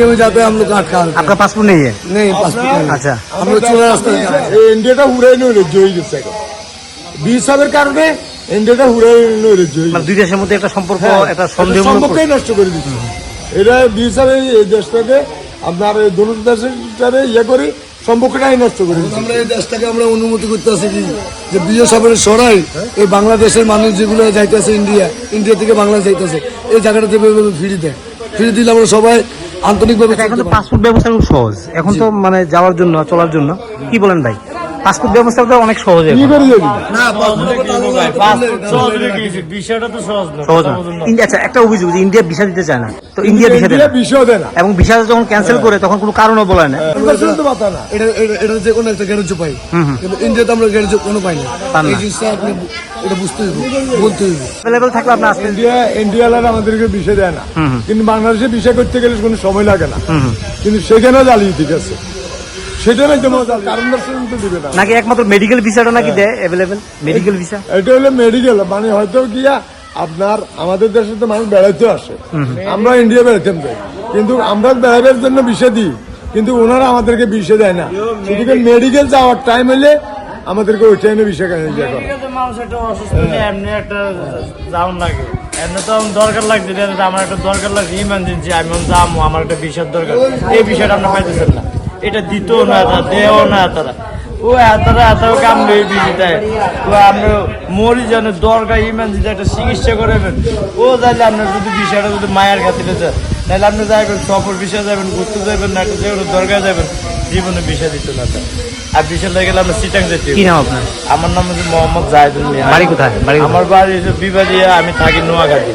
India में जाते हैं हम लोग का अटका होता आपका पासपोर्ट नहीं है है। नहीं पासपोर्ट नहीं আচ্ছা हम लोग चूड़ा रास्ते से जा रहे हैं। এই ইন্ডিয়াটা হুড়াই নৈরাজ্য হয়ে গেছে এখন বিএসএফের কারণে ইন্ডিয়াটা হুড়াই নৈরাজ্য হয়ে মানে গেছে দুই দেশের মধ্যে একটা সম্পর্ক হ্যাঁ, একটা এটা সন্দেহ সম্পর্কই নষ্ট করে দিচ্ছে এটা বিএসএফ এই দেশটাকে আপনার এই দুটো দেশের ইয়ে করে সম্পর্কটাই নষ্ট করে দিচ্ছে আমরা এই দেশটাকে আমরা অনুমতি করতে আছি কি যে বিজয় সাগরের সরাই এই বাংলাদেশের মানুষ যেগুলো যাইতেছে ইন্ডিয়া ইন্ডিয়া থেকে বাংলাদেশ যাইতেছে এই জায়গাটাতে ফ্রি দেয় ফ্রি দিলে আমরা সবাই আন্তরিকভাবে এখন তো পাসপোর্ট ব্যবস্থা খুব সহজ। এখন তো মানে যাওয়ার জন্য চলার জন্য। কি বলেন ভাই? পাসপোর্ট ব্যবস্থা তো অনেক সহজ আচ্ছা একটা অভিযোগ যে ইন্ডিয়া ভিসা দিতে চায় না। তো ইন্ডিয়া ভিসা দেয় না। এবং ভিসা যখন ক্যান্সেল করে তখন কোনো কারণও বলে না। না। এটা যে কোনো একটা গ্যারেজ পাই। কিন্তু ইন্ডিয়াতে আমরা গ্যারেজ কোনো পাই না। এই জিনিসটা আপনি এটা বুঝতে হইব বলতে হইব অ্যাভেলেবেল থাকলে আপনি আসতে ইন্ডিয়া ইন্ডিয়ালার আমাদেরকে বিষয় দেয় না। কিন্তু বাংলাদেশে বিষয় করতে গেলে কোনো সময় লাগে না। কিন্তু সেখানেও জ্বালিয়ে ঠিক আছে। সেটা নাই তোমার কারণ দর্শন তো দিবে না। নাকি একমাত্র মেডিকেল ভিসাটা নাকি দেয় অ্যাভেলেবেল মেডিকেল ভিসা এটা হলো মেডিকেল মানে হয়তো গিয়া আপনার আমাদের দেশে তো মানুষ বেড়াইতে আসে। আমরা ইন্ডিয়া বেড়াইতাম যাই। কিন্তু আমরা বেড়াইবার জন্য বিষয় দিই। কিন্তু ওনারা আমাদেরকে বিষয় দেয় না। সেদিকে মেডিকেল যাওয়ার টাইম হলে আমাদেরকে ওই টাইমে একটা যাওন লাগে। এমনি তো দরকার লাগছে আমার একটা দরকার লাগছে ইমার্জেন্সি আমি যাব আমার একটা বিষয়ের দরকার। এই বিষয়টা আমরা পাইতেছেন না। এটা দিতেও না তারা দেও না তারা ও এতটা এত কাম এই বিষয় দেয়। তো আমরা মরি যেন দরকার ইমার্জেন্সি একটা চিকিৎসা করাবেন ও যাইলে আপনার যদি বিষয়টা যদি মায়ের খাতিরে যায় তাহলে আপনি যাবেন সফর বিষয় যাবেন ঘুরতে যাবেন না একটা যে কোনো দরকার যাবেন জীবনে বিষয় দিত না তার। আর বিষয় লেগে গেলে আমরা সিটাং যেতে কি নাম আপনার? আমার নাম হচ্ছে মোহাম্মদ জাহিদুল বাড়ি কোথায়? আমার বাড়ি হচ্ছে বিবাদিয়া আমি থাকি নোয়াগাতি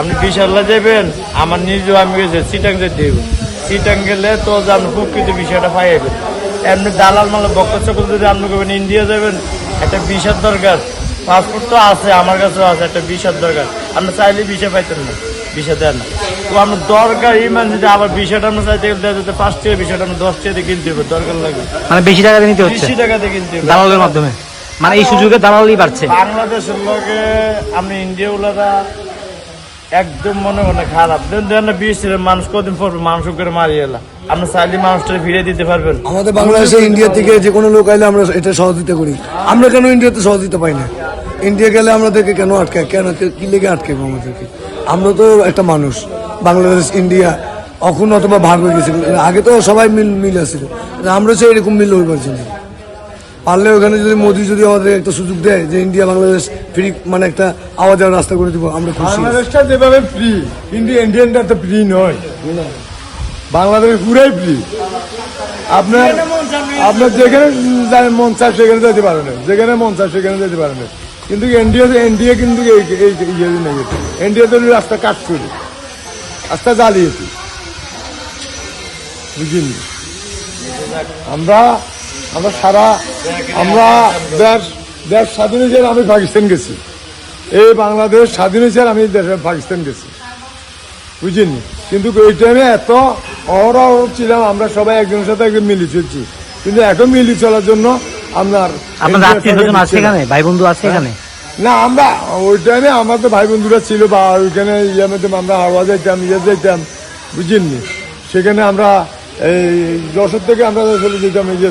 আপনি বিশাল্লা যাবেন আমার নিজেও আমি সিটাং যেতে হইব সিটাং গেলে তো যে আপনি প্রকৃত বিষয়টা পাইবেন এমনি দালাল মালে চকর যদি আপনি করবেন ইন্ডিয়া যাবেন একটা বিষার দরকার। পাসপোর্ট তো আছে আমার কাছেও আছে একটা বিষার দরকার। আপনি চাইলে বিষয় পাইতেন না বিষয় দেন না। তো আপনার দরকার ইমান যদি আবার বিষয়টা আমরা চাইতে গেলে দেখা যেতে পাঁচ টাকা বিষয়টা আমরা দশ টাকা দিয়ে কিনতে হবে দরকার লাগবে। মানে বেশি টাকা দিয়ে নিতে হচ্ছে? বেশি টাকা দিয়ে কিনতে হবে। দালালের মাধ্যমে? মানে এই সুযোগে দালালই বাড়ছে? বাংলাদেশের লোকে আমি ইন্ডিয়া উলারা একদম মনে মনে খারাপ। বিশ মানুষ কদিন পর মানুষ করে মারি এলা। আপনি চাইলে মানুষটা ফিরে দিতে পারবেন। আমাদের বাংলাদেশে ইন্ডিয়া থেকে যে কোনো লোক আইলে আমরা এটা সহযোগিতা করি। আমরা কেন ইন্ডিয়াতে সহযোগিতা পাই না? ইন্ডিয়া গেলে আমাদেরকে কেন আটকায়? কেন কি লেগে আটকাবো আমাদেরকে? আমরা তো একটা মানুষ। বাংলাদেশ, ইন্ডিয়া এখন অথবা ভাগ হয়ে গেছে। আগে তো সবাই মিল মিল আছিল। আমরা চাই এরকম মিল হয়ে পারছি না পারলে ওখানে যদি মোদি যদি আমাদের একটা সুযোগ দেয় যে ইন্ডিয়া, বাংলাদেশ ফ্রি মানে একটা আওয়াজ রাস্তা করে দিব, আমরা বাংলাদেশটা যেভাবে ফ্রি কিন্তু ইন্ডিয়ানটা তো ফ্রি নয়। বাংলাদেশ পুরাই ফ্রি আপনার আপনার যেখানে মন চায় সেখানে যেতে পারেন যেখানে মন চায় সেখানে যেতে পারেন কিন্তু ইন্ডিয়া ইন্ডিয়া কিন্তু ইয়ে নেই। ইন্ডিয়াতে রাস্তা কাট করি। রাস্তা জ্বালিয়েছি। বুঝিনি আমরা আমরা সারা আমরা দেশ দেশ স্বাধীন হয়েছে আমি পাকিস্তান গেছি। এই বাংলাদেশ স্বাধীন হয়েছে আমি দেশে পাকিস্তান গেছি। বুঝিনি? কিন্তু ওই টাইমে এত অহরহ ছিলাম আমরা সবাই একজনের সাথে একজন মিলি চলছি। কিন্তু এখন মিলি চলার জন্য আপনার ভাই বন্ধু আছে এখানে? না আমরা ওই টাইমে আমার তো ভাই বন্ধুরা ছিল বা ওইখানে ইয়ে মধ্যে আমরা হাওয়া যাইতাম ইয়ে যাইতাম বুঝিনি? সেখানে আমরা এই যশোর থেকে আমরা চলে যেতাম এই যে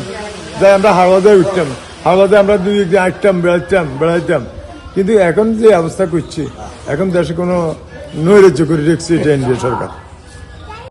যাই আমরা হাওড়াতে উঠতাম। হাওড়াতে আমরা দুই একদিন আঁকতাম বেড়াইতাম বেড়াইতাম। কিন্তু এখন যে অবস্থা করছি, এখন দেশে কোনো নৈরাজ্য করে রেখেছে এটা এনডিএ সরকার।